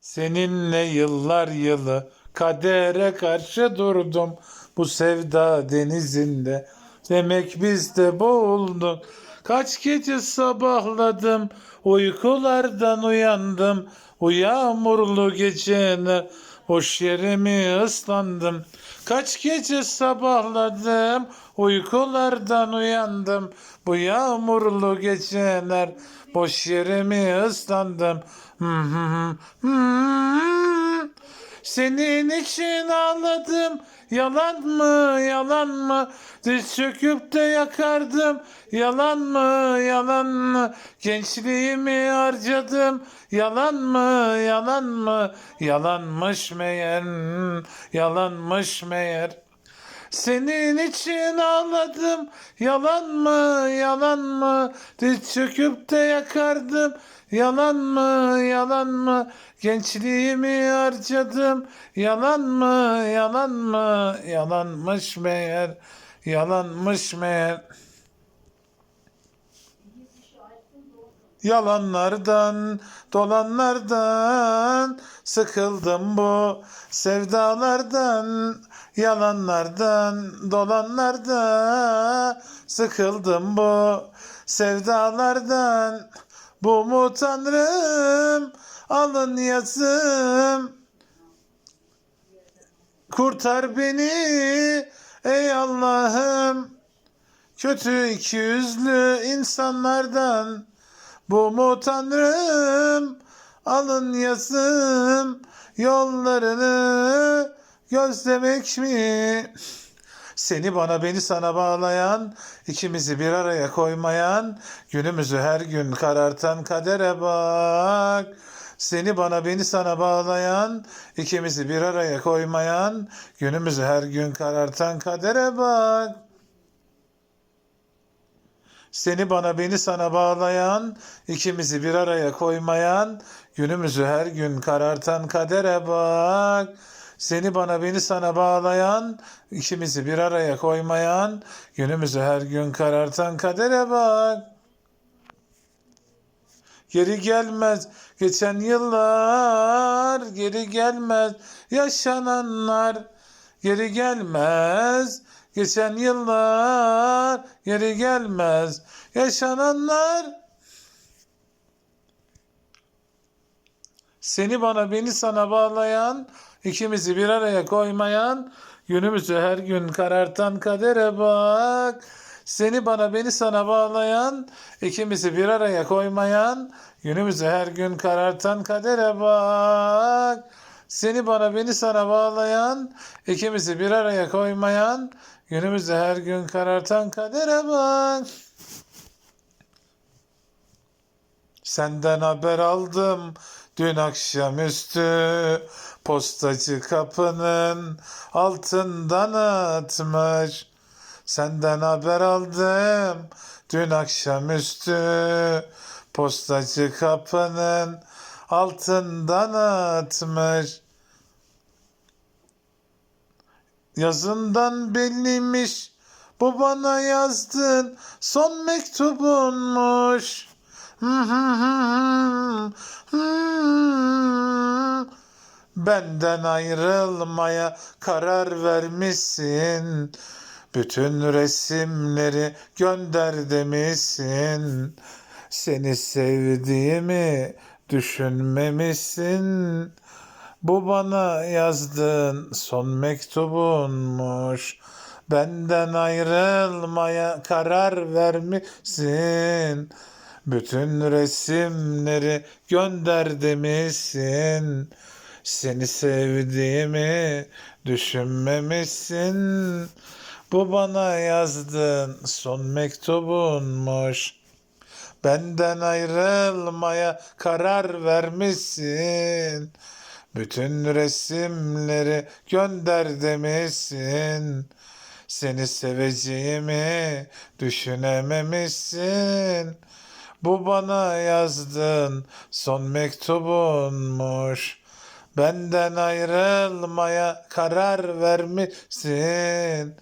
Seninle yıllar yılı kadere karşı durdum bu sevda denizinde. Demek biz de boğulduk. Kaç gece sabahladım, uykulardan uyandım. O yağmurlu geceler boş yere mi ıslandım? Kaç gece sabahladım, uykulardan uyandım. Bu yağmurlu geceler boş yere mi ıslandım? Senin için ağladım. Yalan mı, yalan mı? Diz çöküp de yakardım. Yalan mı, yalan mı? Gençliğimi harcadım. Yalan mı, yalan mı? Yalanmış meğer, yalanmış meğer. Senin için ağladım. Yalan mı, yalan mı? Diz çöküp de yakardım. Yalan mı, yalan mı? Gençliğimi harcadım. Yalan mı, yalan mı? Yalanmış meğer, yalanmış meğer. Yalanlardan, dolanlardan sıkıldım bu sevdalardan. Yalanlardan, dolanlardan sıkıldım bu sevdalardan. Bu mu tanrım? Alın yazım. Kurtar beni ey Allah'ım. Kötü iki yüzlü insanlardan. Bu mu tanrım? Alın yazım. Yollarını gözlemek mi? Seni bana beni sana bağlayan, ikimizi bir araya koymayan, günümüzü her gün karartan kadere bak. Seni bana beni sana bağlayan, ikimizi bir araya koymayan, günümüzü her gün karartan kadere bak. Seni bana beni sana bağlayan, ikimizi bir araya koymayan, günümüzü her gün karartan kadere bak. Seni bana beni sana bağlayan, ikimizi bir araya koymayan, günümüzü her gün karartan kadere bak. Geri gelmez geçen yıllar, geri gelmez yaşananlar, geri gelmez geçen yıllar, geri gelmez yaşananlar. Seni bana beni sana bağlayan, ikimizi bir araya koymayan, günümüzü her gün karartan kadere bak. Seni bana beni sana bağlayan, ikimizi bir araya koymayan, günümüzü her gün karartan kadere bak. Seni bana beni sana bağlayan, ikimizi bir araya koymayan, günümüzü her gün karartan kadere bak. Senden haber aldım dün akşamüstü postacı kapının altından atmış. Senden haber aldım dün akşamüstü postacı kapının altından atmış. Yazından belliymiş bu bana yazdın son mektubunmuş. Benden ayrılmaya karar vermişsin. Bütün resimleri gönder demişsin. Seni sevdiğimi düşünmemişsin. Bu bana yazdığın son mektubunmuş. Benden ayrılmaya karar vermişsin. Bütün resimleri gönder demişsin. Seni sevdiğimi düşünmemişsin. Bu bana yazdığın son mektubunmuş. Benden ayrılmaya karar vermişsin. Bütün resimleri gönder demişsin. Seni seveceğimi düşünememişsin. Bu bana yazdığın son mektubunmuş. Benden ayrılmaya karar vermişsin.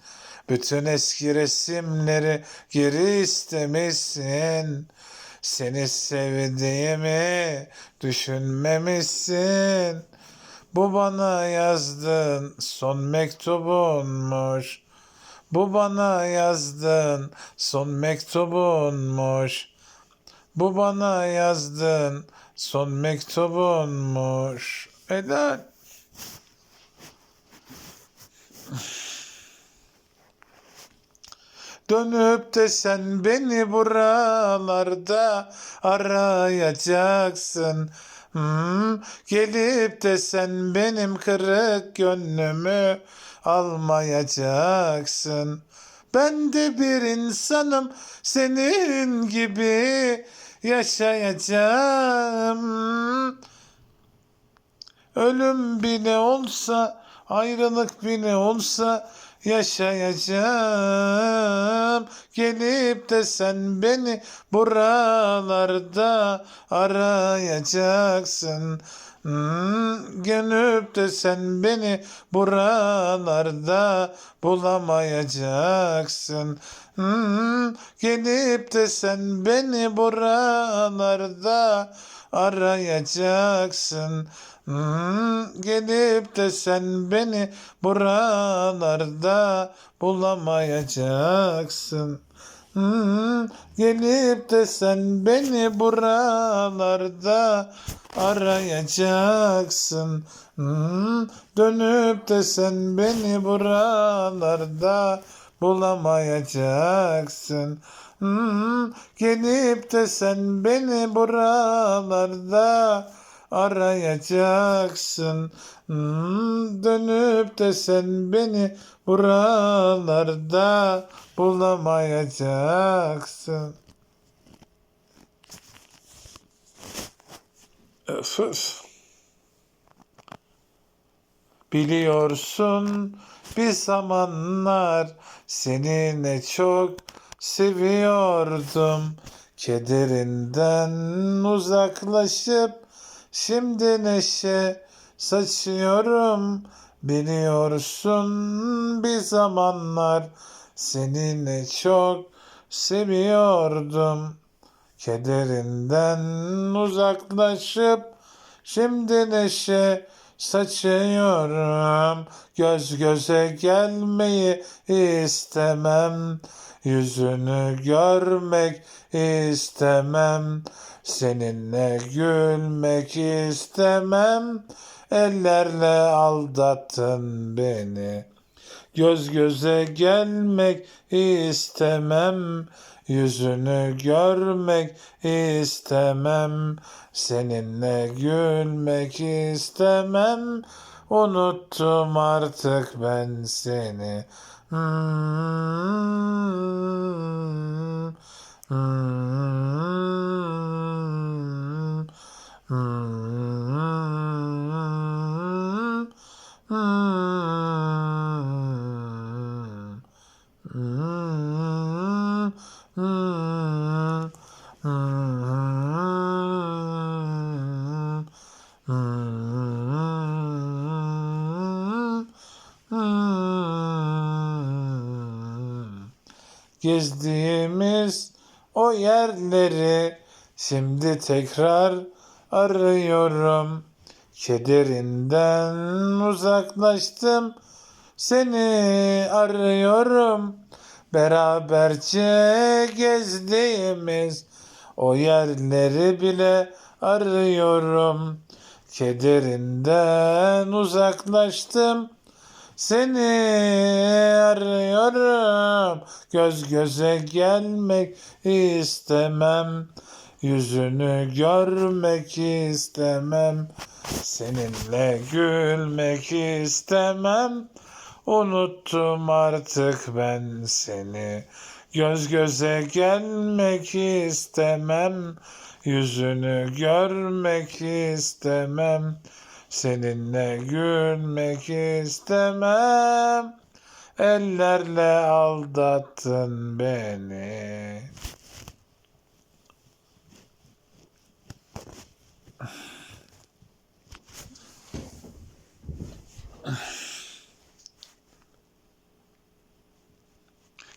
Bütün eski resimleri geri istemişsin. Seni sevdiğimi düşünmemişsin. Bu bana yazdın son mektubunmuş. Bu bana yazdın son mektubunmuş. Bu bana yazdın son mektubunmuş. Helal. Dönüp de sen beni buralarda arayacaksın. Hmm, gelip de sen benim kırık gönlümü almayacaksın. Ben de bir insanım senin gibi yaşayacağım. Ölüm bile olsa, ayrılık bile olsa yaşayacağım. Gelip de sen beni buralarda arayacaksın. Hmm, gelip de sen beni buralarda bulamayacaksın. Hmm, gelip de sen beni buralarda arayacaksın. Hmm, gelip de sen beni buralarda bulamayacaksın. Hmm, gelip de sen beni buralarda arayacaksın. Hmm, dönüp de sen beni buralarda bulamayacaksın. Hmm, gelip de sen beni buralarda arayacaksın. Hmm, dönüp de sen beni buralarda bulamayacaksın. Öf öf. Biliyorsun bir zamanlar seni ne çok seviyordum. Kederinden uzaklaşıp şimdi neşe saçıyorum. Biliyorsun bir zamanlar seni ne çok seviyordum. Kederinden uzaklaşıp şimdi neşe saçıyorum. Göz göze gelmeyi istemem. Yüzünü görmek istemem. Seninle gülmek istemem. Ellerle aldattın beni. Göz göze gelmek istemem. Yüzünü görmek istemem. Seninle gülmek istemem. Unuttum artık ben seni. Hmm, Gezdiğimiz o yerleri şimdi tekrar arıyorum. Kederinden uzaklaştım. Seni arıyorum. Beraberce gezdiğimiz o yerleri bile arıyorum. Kederinden uzaklaştım. Seni arıyorum. Göz göze gelmek istemem. Yüzünü görmek istemem. Seninle gülmek istemem. Unuttum artık ben seni. Göz göze gelmek istemem. Yüzünü görmek istemem. Seninle gülmek istemem. Ellerle aldattın beni.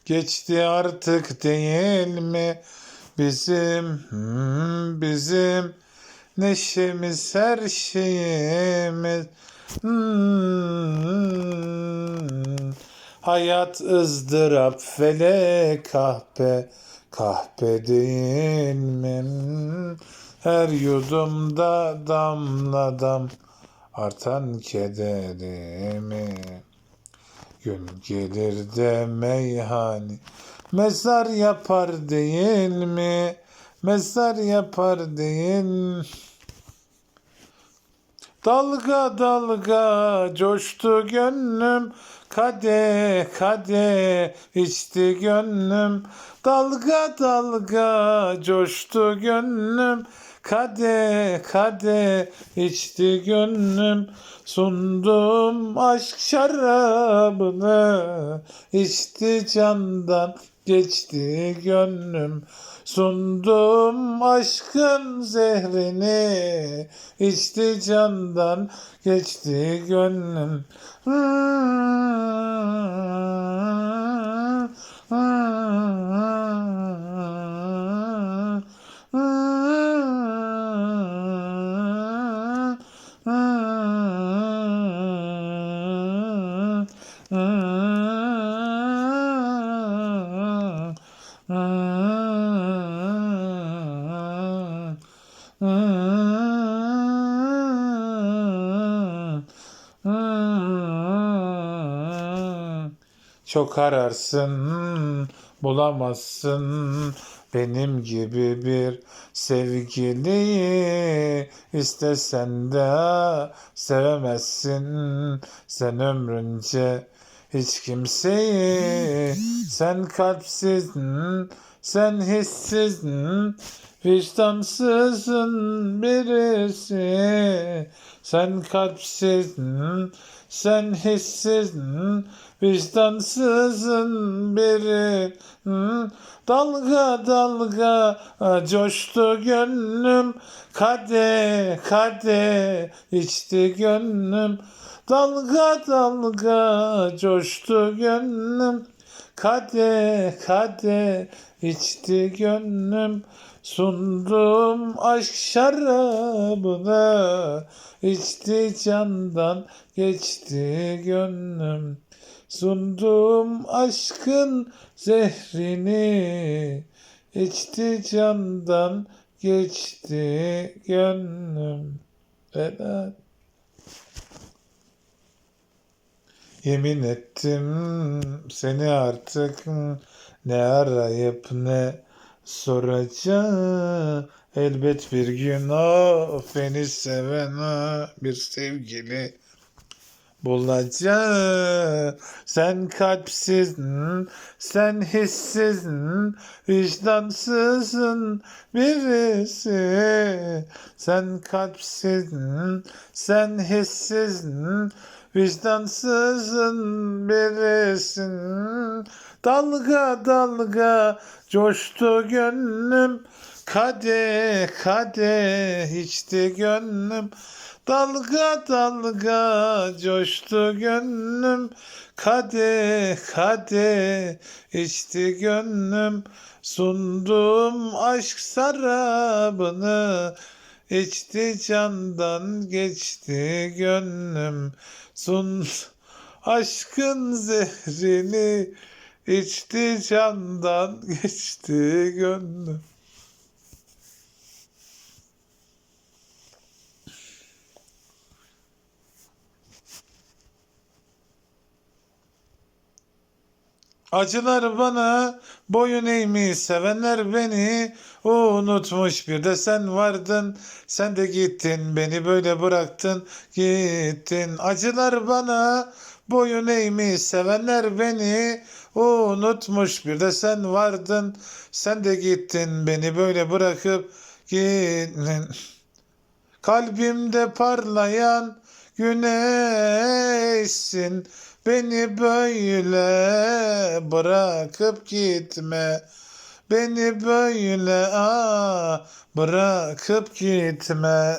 Geçti artık değil mi? bizim hmm, bizim neşemiz her şeyimiz Hmm. Hayat ızdırap felek kahpe kahpe değil mi? Her yudumda damla dam artan kederimi. Gün gelir de meyhane mezar yapar değil mi? Mezar yapar mi? Dalga dalga coştu gönlüm. Kade kade içti gönlüm. Dalga dalga coştu gönlüm. Kade kade içti gönlüm. Sundum aşk şarabını. İçti candan geçti gönlüm Sundum aşkın zehrini içti candan geçti gönlüm Çok ararsın, bulamazsın. Benim gibi bir sevgiliyi istesen de sevemezsin. Sen ömrünce hiç kimseyi sen kalpsizsin sen hissizsin vicdansızın birisi. Sen kalpsizsin sen hissizsin vicdansızın biri? Dalga dalga coştu gönlüm. Kade kade içti gönlüm. Dalga dalga coştu gönlüm. Kade kade içti gönlüm Sundum aşk şarabını içti candan geçti gönlüm. Sundum aşkın zehrini içti candan geçti gönlüm. Vedat Yemin ettim seni artık ne arayıp ne soracağım. Elbet bir gün o beni seven bir sevgili bulacağım. Sen kalpsizsin, sen hissizsin, vicdansızın birisi. Sen kalpsizsin, sen hissizsin, vicdansızın birisin. Dalga dalga coştu gönlüm, kade kade içti gönlüm. Dalga dalga coştu gönlüm, kade kade içti gönlüm. Sundum aşk sarabını, içti candan geçti gönlüm. Sun aşkın zehrini, içti candan geçti gönlüm. Acılar bana boyun eğmiş sevenler beni unutmuş bir de sen vardın. Sen de gittin beni böyle bıraktın. Gittin. Acılar bana boyun eğmiş sevenler beni. Unutmuş bir de sen vardın. Sen de gittin beni böyle bırakıp gittin. Kalbimde parlayan güneşsin. Beni böyle bırakıp gitme. Beni böyle aa, bırakıp gitme.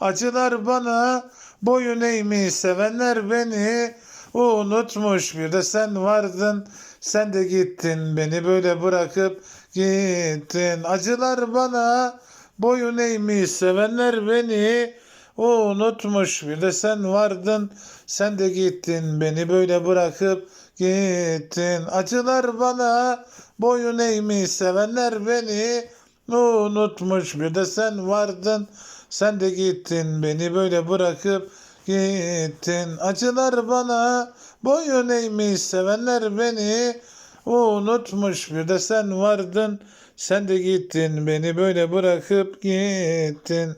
Acılar bana boyun eğmiş sevenler beni unutmuş bir de sen vardın sen de gittin beni böyle bırakıp gittin. Acılar bana boyun eğmiş sevenler beni unutmuş. Bir de sen vardın sen de gittin beni böyle bırakıp gittin. Acılar bana boyun eğmiş sevenler beni unutmuş. Bir de sen vardın sen de gittin beni böyle bırakıp gittin. Acılar bana boyun eğmiş sevenler beni unutmuş. Bir de sen vardın sen de gittin beni böyle bırakıp gittin.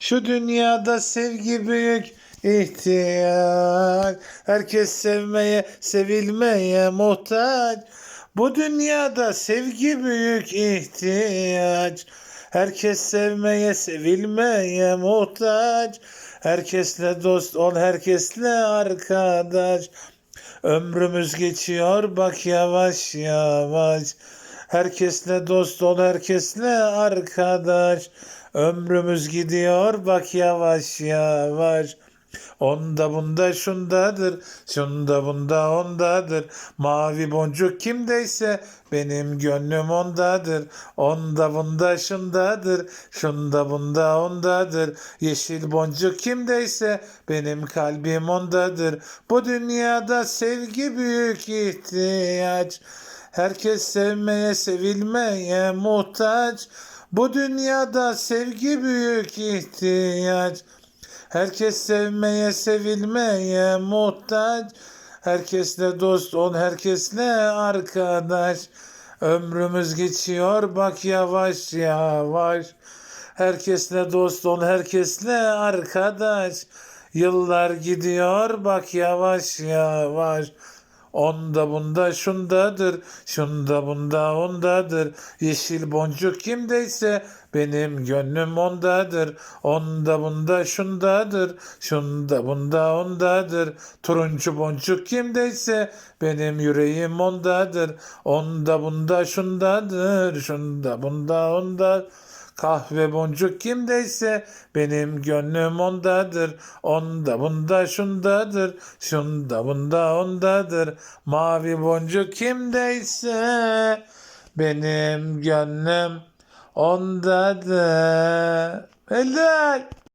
Şu dünyada sevgi büyük ihtiyaç. Herkes sevmeye, sevilmeye muhtaç. Bu dünyada sevgi büyük ihtiyaç. Herkes sevmeye, sevilmeye muhtaç. Herkesle dost ol, herkesle arkadaş. Ömrümüz geçiyor bak yavaş yavaş. Herkesle dost ol, herkesle arkadaş. Ömrümüz gidiyor bak yavaş yavaş. Onda bunda şundadır, şunda bunda ondadır. Mavi boncuk kimdeyse benim gönlüm ondadır. Onda bunda şundadır, şunda bunda ondadır. Yeşil boncuk kimdeyse benim kalbim ondadır. Bu dünyada sevgi büyük ihtiyaç. Herkes sevmeye, sevilmeye muhtaç. Bu dünyada sevgi büyük ihtiyaç. Herkes sevmeye, sevilmeye muhtaç. Herkesle dost ol, herkesle arkadaş. Ömrümüz geçiyor bak yavaş yavaş. Herkesle dost ol, herkesle arkadaş. Yıllar gidiyor bak yavaş yavaş. Onda bunda şundadır, şunda bunda ondadır. Yeşil boncuk kimdeyse benim gönlüm ondadır. Onda bunda şundadır, şunda bunda ondadır. Turuncu boncuk kimdeyse benim yüreğim ondadır. Onda bunda şundadır, şunda bunda ondadır. Kahve boncuk kimdeyse benim gönlüm ondadır. Onda bunda şundadır. Şunda bunda ondadır. Mavi boncuk kimdeyse benim gönlüm ondadır. Eller.